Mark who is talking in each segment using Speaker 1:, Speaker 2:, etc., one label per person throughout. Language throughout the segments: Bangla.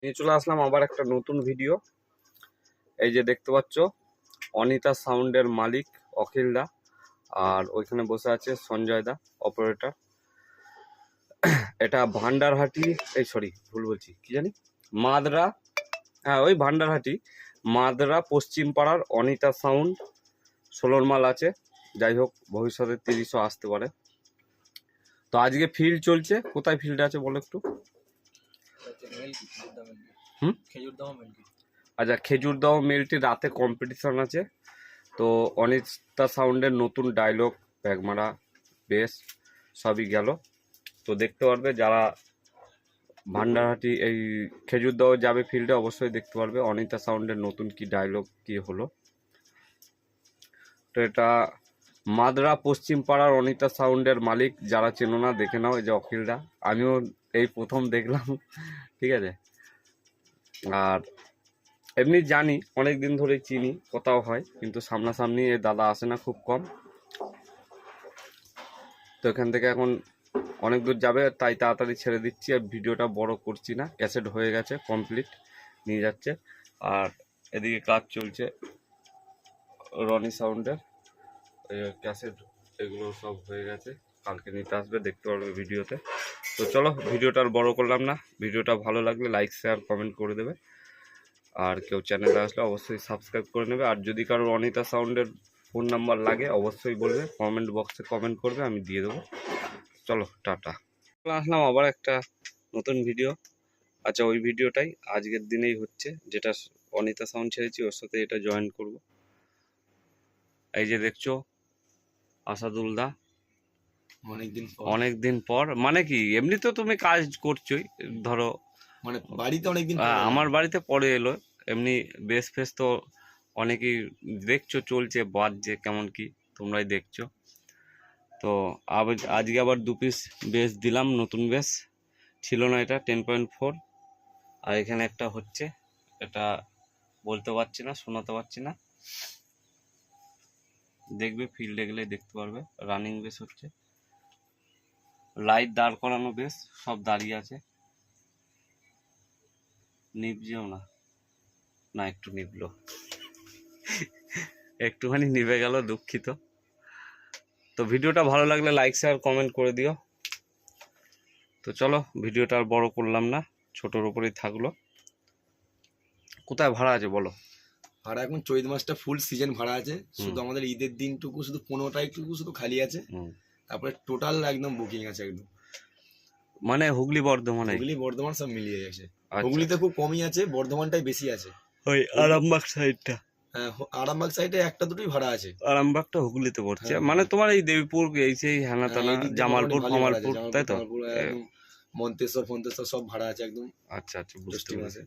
Speaker 1: নিয়ে চলে আসলাম আবার একটা নতুন ভিডিও এই যে দেখতে পাচ্ছ, অনিতা সাউন্ডের মালিক অখিল দা, আর ওইখানে বসে আছে সঞ্জয় দা অপারেটর এটা ভান্ডারহাটি, এই সরি ভুল বলছি, কি জানি? মাদরা হ্যাঁ ওই ভান্ডারহাটি, মাদরা, পশ্চিম পাড়ার অনিতা সাউন্ড ষোলোর মাল আছে। যাই হোক, ভবিষ্যতে তিরিশও আসতে পারে। তো আজকে ফিল্ড চলছে, কোথায় ফিল্ড আছে বলো একটু? হুম? আচ্ছা খেজুরদাও মিলটি রাতে কম্পিটিশন আছে। তো অনিতা সাউন্ডের নতুন ডায়লগ ব্যাগমারা বেস সবই গেল। তো দেখতে পারবে যারা ভান্ডারহাটি এই খেজুরদাও যাবে ফিল্ডে অবশ্যই দেখতে পারবে। অনিতা সাউন্ডের নতুন কি ডায়লগ কি হলো। তো এটা মাদরা পশ্চিম পাড়ার অনিতা সাউন্ডের মালিক যারা চেনো না দেখে নাও এই যে অখিলদা। আমিও এই প্রথম দেখলাম। ঠিক আছে? আর এমনি জানি অনেক দিন ধরে চিনি, কোথাও হয়, কিন্তু সামনাসামনি এই দাদা আসে না খুব কম। তো এখান থেকে এখন অনেক দূর যাবে, তাই তাড়াতাড়ি ছেড়ে দিচ্ছি আর ভিডিওটা বড় করছি না। ক্যাসেট হয়ে গেছে কমপ্লিট নিয়ে যাচ্ছে। আর এদিকে কাজ চলছে রনি সাউন্ডের। ক্যাসেট এগুলো সব হয়ে গেছে, কালকে নিতে আসবে, দেখতে পারবে ভিডিওতে। তো চলো, ভিডিওটা আর বড় করলাম না। ভিডিওটা ভালো লাগলে লাইক শেয়ার কমেন্ট করে দেবে। আর কেউ চ্যানেলে আসলে অবশ্যই সাবস্ক্রাইব করে নেবে। আর যদি কারোর অনিতা সাউন্ডের ফোন নাম্বার লাগে, অবশ্যই বলবে। কমেন্ট বক্সে কমেন্ট করবে, আমি দিয়ে দেবো। চলো, টাটা। আসলাম আবার একটা নতুন ভিডিও আচ্ছা ওই ভিডিওটাই আজকের দিনেই হচ্ছে, যেটা অনিতা সাউন্ড ছেড়েছি, ওর সাথে এটা জয়েন করব। এই যে দেখছ, আসাদুল দা।
Speaker 2: অনেকদিন পর
Speaker 1: অনেক দিন পর। মানে কি এমনি তো তুমি কাজ করছোই ধরো।
Speaker 2: মানে বাড়িতে অনেকদিন
Speaker 1: আমার বাড়িতে পরে এলো। এমনি বেশ ফেস তো অনেকেই দেখছ চলছে বাজছে কেমন কি তোমরাই দেখছ। তো আজকে আবার দু পিস বেস দিলাম নতুন বেস ছিল না এটা টেন পয়েন্ট ফোর আর এখানে একটা হচ্ছে এটা বলতে পারছি না শোনাতে পারছি না। দেখবে ফিল্ডে গেলে দেখতে পারবে। রানিং বেস হচ্ছে। লাইট দাঁড় করানো বেশ সব দাঁড়িয়ে আছে। নিবছেও না। না একটু নিবলো একটুখানি নিভে গেল দুঃখিত। তো ভিডিওটা ভালো লাগলে লাইক শেয়ার কমেন্ট করে দিও। তো চলো ভিডিওটা আর বড় করলাম না ছোটোর উপরেই থাকল। কোথায় ভাড়া আছে বলো?
Speaker 2: ভাড়া এখন চৈত মাসটা ফুল সিজন ভাড়া আছে। শুধু আমাদের ঈদের দিনটুকু শুধু পনেরোটা একটুকু শুধু খালি আছে।
Speaker 1: হুম।
Speaker 2: তারপরে টোটাল একদম বুকিং আছে একদম।
Speaker 1: মানে হুগলি বর্ধমানে
Speaker 2: হুগলি বর্ধমান সব মিলিয়ে গেছে।
Speaker 1: আচ্ছা।
Speaker 2: হুগলিতে খুব কমই আছে বর্ধমানটাই বেশি আছে।
Speaker 1: ওই আরামবাগ সাইডটা
Speaker 2: হ্যাঁ আরামবাগ সাইডে একটা দুটোই ভাড়া আছে।
Speaker 1: আরামবাগটা হুগলিতে পড়ছে।
Speaker 2: হ্যাঁ।
Speaker 1: মানে তোমার এই দেবীপুর এই সেই হ্যানাতানা
Speaker 2: হ্যাঁ,
Speaker 1: জামালপুর ফামালপুর তাই তো?
Speaker 2: মন্তেশ্বর ফন্তেশ্বর সব ভাড়া আছে একদম।
Speaker 1: আচ্ছা আচ্ছা বুঝতে
Speaker 2: জ্যৈষ্ঠী
Speaker 1: পেরেছি।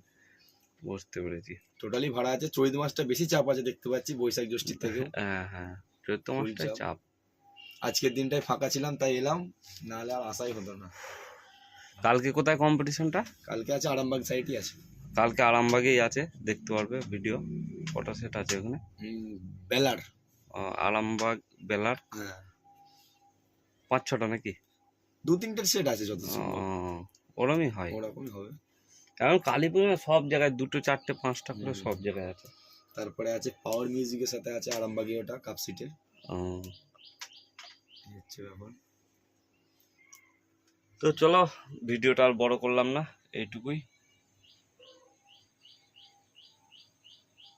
Speaker 1: বুঝতে পেরেছি।
Speaker 2: টোটালি ভাড়া আছে। চৈত মাসটা বেশি চাপ আছে দেখতে পাচ্ছি বৈশাখ জ্যৈষ্ঠীর থেকে
Speaker 1: হ্যাঁ হ্যাঁ চৈত্র
Speaker 2: ফুল
Speaker 1: মাসটাই
Speaker 2: চাপ। আজকের দিনটায় ফাঁকা ছিলাম তাই এলাম। নাহলে আর আসাই হতো না।
Speaker 1: কালকে কোথায় কম্পিটিশনটা
Speaker 2: কালকে আছে আরামবাগ সাইডই আছে।
Speaker 1: কালকে আরামবাগেই আছে দেখতে পারবে ভিডিও কটা সেট আছে ওখানে।
Speaker 2: বেলার।
Speaker 1: আরামবাগ বেলার।
Speaker 2: হ্যাঁ।
Speaker 1: পাঁচ ছটা নাকি?
Speaker 2: দু তিনটের সেট আছে যত
Speaker 1: ওরমই হয়।
Speaker 2: ওরকমই হবে।
Speaker 1: কারণ কালীপুরে সব জায়গায় দুটো চারটে পাঁচটা করে সব জায়গায় আছে।
Speaker 2: তারপরে আছে পাওয়ার মিউজিকের সাথে আছে আরামবাগে ওটা কাপ সিটের হচ্ছে ব্যাপার।
Speaker 1: তো চলো ভিডিওটা আর বড় করলাম না এইটুকুই।